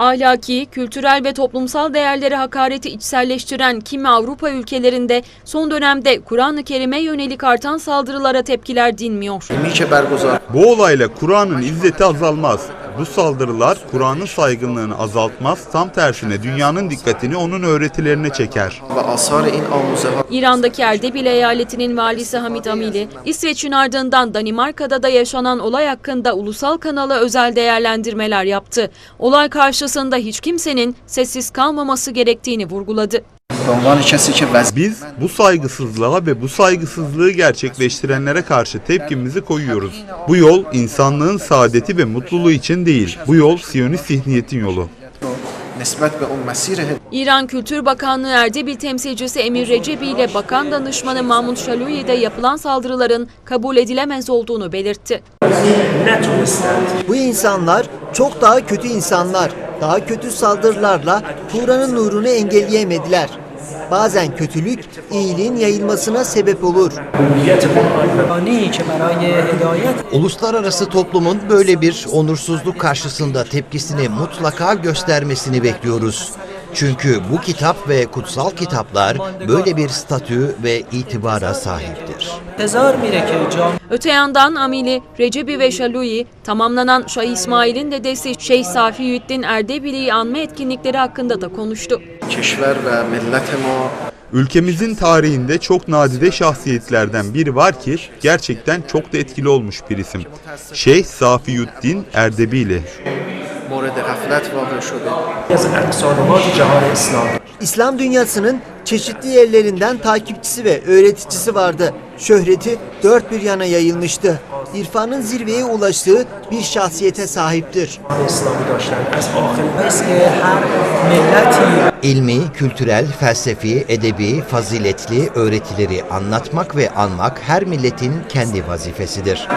Ahlaki, kültürel ve toplumsal değerleri hakareti içselleştiren kimi Avrupa ülkelerinde son dönemde Kur'an-ı Kerim'e yönelik artan saldırılara tepkiler dinmiyor. Bu olayla Kur'an'ın izzeti azalmaz. Bu saldırılar Kur'an'ın saygınlığını azaltmaz, tam tersine dünyanın dikkatini onun öğretilerine çeker. İran'daki Erdebil eyaletinin valisi Hamid Amili, İsveç'in ardından Danimarka'da da yaşanan olay hakkında ulusal kanala özel değerlendirmeler yaptı. Olay karşısında hiç kimsenin sessiz kalmaması gerektiğini vurguladı. Biz bu saygısızlığa ve bu saygısızlığı gerçekleştirenlere karşı tepkimizi koyuyoruz. Bu yol insanlığın saadeti ve mutluluğu için değil. Bu yol Siyonist zihniyetin yolu. İran Kültür Bakanlığı Erdebil temsilcisi Emir Recebi ile Bakan Danışmanı Mahmut Şaluye'de yapılan saldırıların kabul edilemez olduğunu belirtti. Bu insanlar çok daha kötü insanlar. Daha kötü saldırılarla Kur'an'ın nurunu engelleyemediler. Bazen kötülük iyiliğin yayılmasına sebep olur. Uluslararası toplumun böyle bir onursuzluk karşısında tepkisini mutlaka göstermesini bekliyoruz. Çünkü bu kitap ve kutsal kitaplar böyle bir statü ve itibara sahiptir. Öte yandan Amili, Recebi ve Şaluyi, tamamlanan Şah İsmail'in dedesi Şeyh Safiyüddin Erdebili'yi anma etkinlikleri hakkında da konuştu. Ülkemizin tarihinde çok nadide şahsiyetlerden biri var ki gerçekten çok da etkili olmuş bir isim. Şeyh Safiyüddin Erdebili. مورد غفلت واقع شده از اقتصادات جهان اسلام İslam dünyasının çeşitli yerlerinden takipçisi ve öğreticisi vardı. Şöhreti dört bir yana yayılmıştı. İrfanın zirveye ulaştığı bir şahsiyete sahiptir. اسلامی داشتن از آخرین است که هر ملتی İlmi, kültürel, felsefi, edebi, faziletli öğretileri anlatmak ve anmak her milletin kendi vazifesidir.